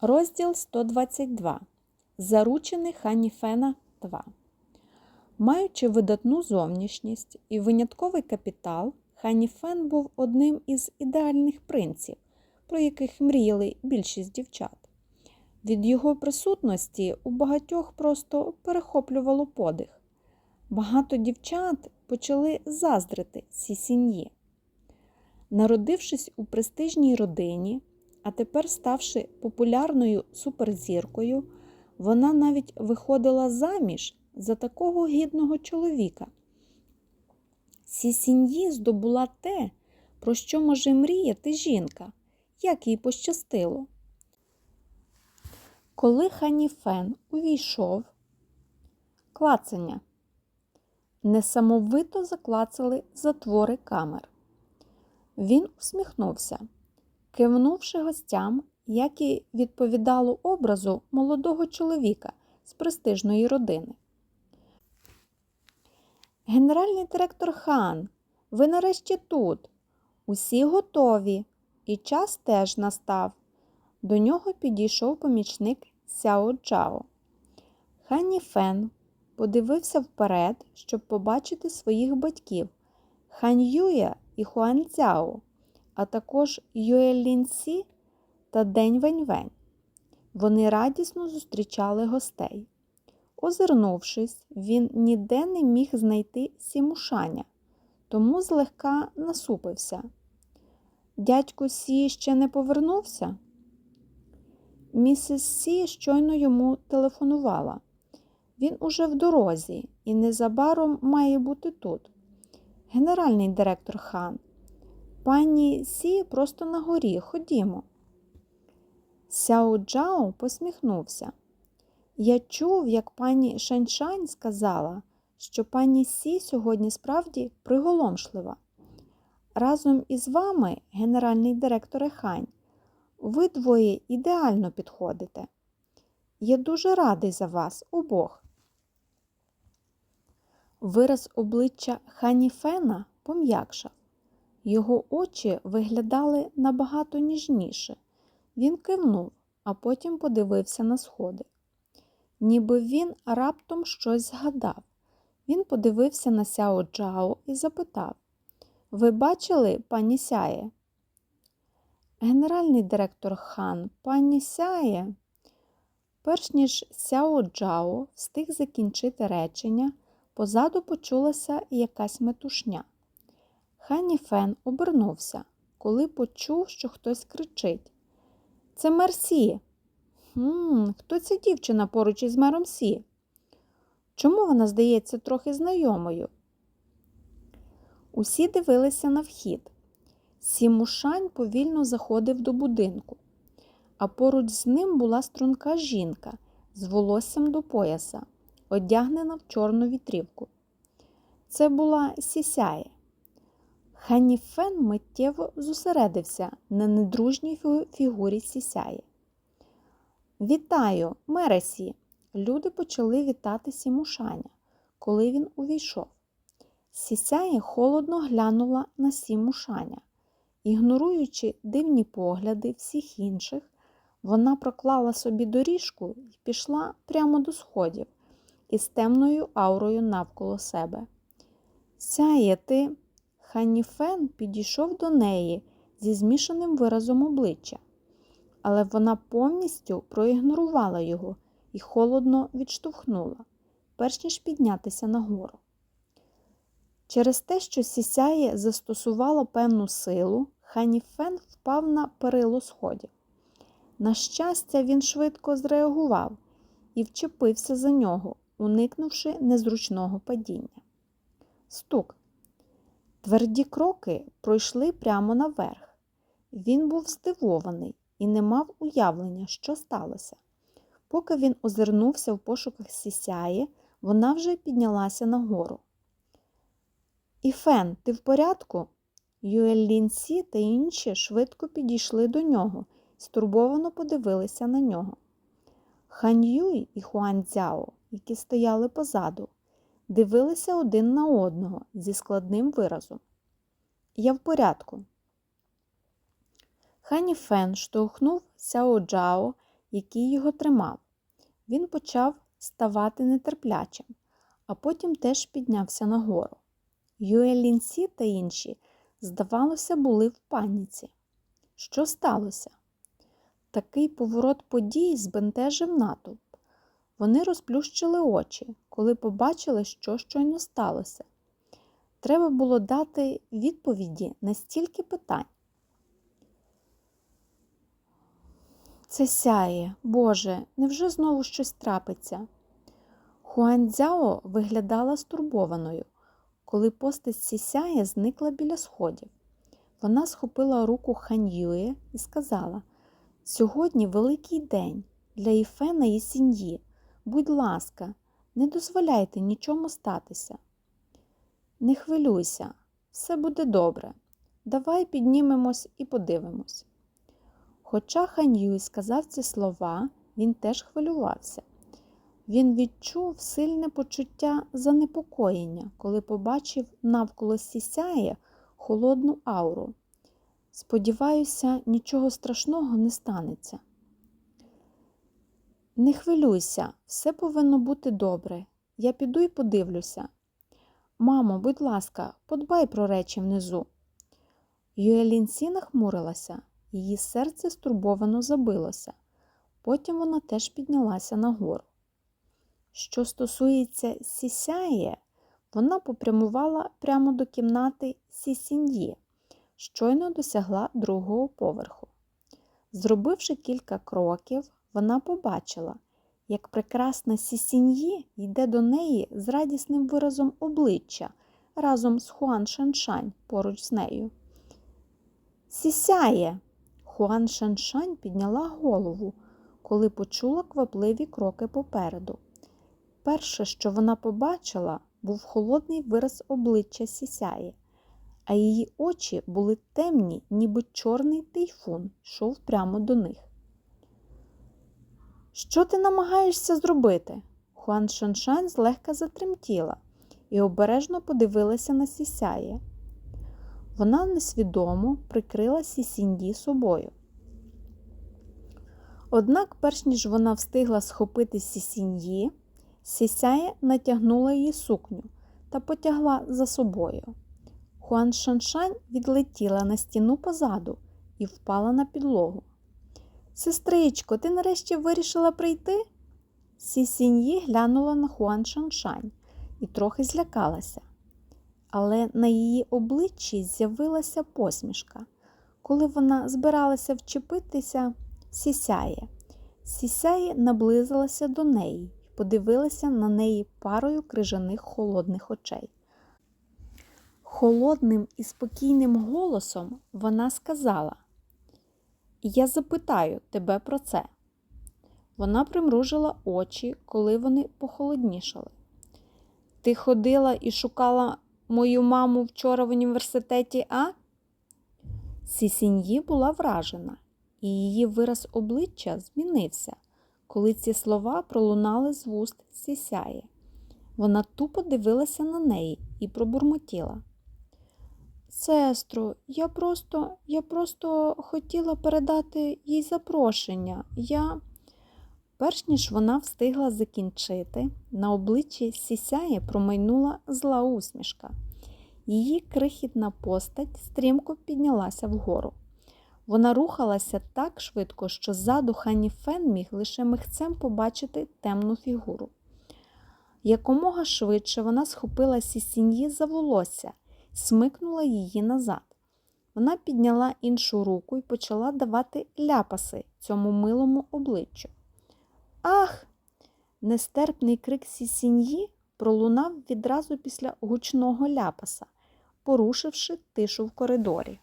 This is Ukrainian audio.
Розділ 122. Заручений Ханіфена 2. Маючи видатну зовнішність і винятковий капітал, Ханіфен був одним із ідеальних принців, про яких мріяли більшість дівчат. Від його присутності у багатьох просто перехоплювало подих. Багато дівчат почали заздрити сім'ї. Народившись у престижній родині, а тепер ставши популярною суперзіркою, вона навіть виходила заміж за такого гідного чоловіка. Сісіньї здобула те, про що може мріяти жінка, як їй пощастило. Коли Ханіфен увійшов, клацання, несамовито заклацали затвори камер. Він усміхнувся, кивнувши гостям, як і відповідало образу молодого чоловіка з престижної родини. Генеральний директор Хан, ви нарешті тут. Усі готові, і час теж настав. До нього підійшов помічник Сяо Джао. Хані Фен подивився вперед, щоб побачити своїх батьків Хань Юя і Хуан Цяо, а також Юе Лін Сі та День Вень-Вень. Вони радісно зустрічали гостей. Озирнувшись, він ніде не міг знайти сімушаня, тому злегка насупився. Дядько Сі ще не повернувся? Місіс Сі щойно йому телефонувала. Він уже в дорозі і незабаром має бути тут. Генеральний директор хан. Пані Сі просто на горі, ходімо. Сяо Джао посміхнувся. Я чув, як пані Шаньшань сказала, що пані Сі сьогодні справді приголомшлива. Разом із вами, генеральний директор Хань, ви двоє ідеально підходите. Я дуже радий за вас обох. Вираз обличчя Хані Фена пом'якшав. Його очі виглядали набагато ніжніше. Він кивнув, а потім подивився на сходи. Ніби він раптом щось згадав. Він подивився на Сяо Джао і запитав Ви бачили, пані Сяє? Генеральний директор хан, пані Сяє. Перш ніж Сяо Джао встиг закінчити речення, позаду почулася якась метушня. Хані Фен обернувся, коли почув, що хтось кричить. Це Мерсі. «Хм, Хто ця дівчина поруч із мером Сі? Чому вона здається трохи знайомою? Усі дивилися на вхід. Сімушань повільно заходив до будинку, а поруч з ним була струнка жінка з волоссям до пояса, одягнена в чорну вітрівку. Це була сісяє. Ханіфен миттєво зосередився на недружній фігурі сісяє. Вітаю, Мересі! Люди почали вітати Сімушаня, коли він увійшов. Сісяє холодно глянула на Сімушаня. Ігноруючи дивні погляди всіх інших, вона проклала собі доріжку і пішла прямо до сходів із темною аурою навколо себе. Сяє ти, Ханіфен підійшов до неї зі змішаним виразом обличчя, але вона повністю проігнорувала його і холодно відштовхнула, перш ніж піднятися нагору. Через те, що сісяє застосувала певну силу, Ханіфен впав на перило сходів. На щастя, він швидко зреагував і вчепився за нього, уникнувши незручного падіння. Стук. Тверді кроки пройшли прямо наверх. Він був здивований і не мав уявлення, що сталося. Поки він озирнувся в пошуках сісяї, вона вже піднялася нагору. Іфен, ти в порядку? Юеллінсі та інші швидко підійшли до нього стурбовано подивилися на нього. Хан Юй і Хуан Цяо, які стояли позаду, дивилися один на одного зі складним виразом. Я в порядку. Хані Фен штовхнув Сяо Джао який його тримав. Він почав ставати нетерплячим, а потім теж піднявся нагору. Юелінсі та інші, здавалося, були в паніці. Що сталося? Такий поворот подій збентежив натовп. Вони розплющили очі, коли побачили, що щойно сталося. Треба було дати відповіді на стільки питань. Це сяє, Боже, невже знову щось трапиться? Хуанцзяо виглядала стурбованою, коли постать Сісяє зникла біля сходів. Вона схопила руку Ханьює і сказала: Сьогодні великий день для Іфена і сім'ї. Будь ласка, не дозволяйте нічому статися. Не хвилюйся, все буде добре. Давай піднімемось і подивимось. Хоча Хан Юй сказав ці слова, він теж хвилювався. Він відчув сильне почуття занепокоєння, коли побачив навколо сісяє холодну ауру. Сподіваюся, нічого страшного не станеться. Не хвилюйся, все повинно бути добре. Я піду і подивлюся. Мамо, будь ласка, подбай про речі внизу. Юелінсі нахмурилася, її серце стурбовано забилося. Потім вона теж піднялася нагору. Що стосується Сісяє, вона попрямувала прямо до кімнати Сісіньї, щойно досягла другого поверху. Зробивши кілька кроків, вона побачила, як прекрасна Сісіньї йде до неї з радісним виразом обличчя разом з Хуан Шаншань поруч з нею. Сісяє! Хуан Шаншань підняла голову, коли почула квапливі кроки попереду. Перше, що вона побачила, був холодний вираз обличчя Сісяє, а її очі були темні, ніби чорний тайфун йшов прямо до них. Що ти намагаєшся зробити? Хуан Шаншань злегка затремтіла і обережно подивилася на Сісяє. Вона несвідомо прикрила Сісінді собою. Однак, перш ніж вона встигла схопити Сісіньї, Сісяє натягнула її сукню та потягла за собою. Хуан Шаншань відлетіла на стіну позаду і впала на підлогу. Сестричко, ти нарешті вирішила прийти? Сісіньї глянула на Хуан Шаншань і трохи злякалася. Але на її обличчі з'явилася посмішка. Коли вона збиралася вчепитися, сісяє. Сісяє наблизилася до неї і подивилася на неї парою крижаних холодних очей. Холодним і спокійним голосом вона сказала Я запитаю тебе про це. Вона примружила очі, коли вони похолоднішали. Ти ходила і шукала мою маму вчора в університеті, а? Сісіньї була вражена, і її вираз обличчя змінився, коли ці слова пролунали з вуст сісяє. Вона тупо дивилася на неї і пробурмотіла. Сестро, я просто, я просто хотіла передати їй запрошення. Я. Перш ніж вона встигла закінчити, на обличчі сісяє промайнула зла усмішка. Її крихітна постать стрімко піднялася вгору. Вона рухалася так швидко, що ззаду Хані Фен міг лише михцем побачити темну фігуру. Якомога швидше вона схопила сісіньї за волосся смикнула її назад. Вона підняла іншу руку і почала давати ляпаси цьому милому обличчю. Ах! Нестерпний крик сісіньї пролунав відразу після гучного ляпаса, порушивши тишу в коридорі.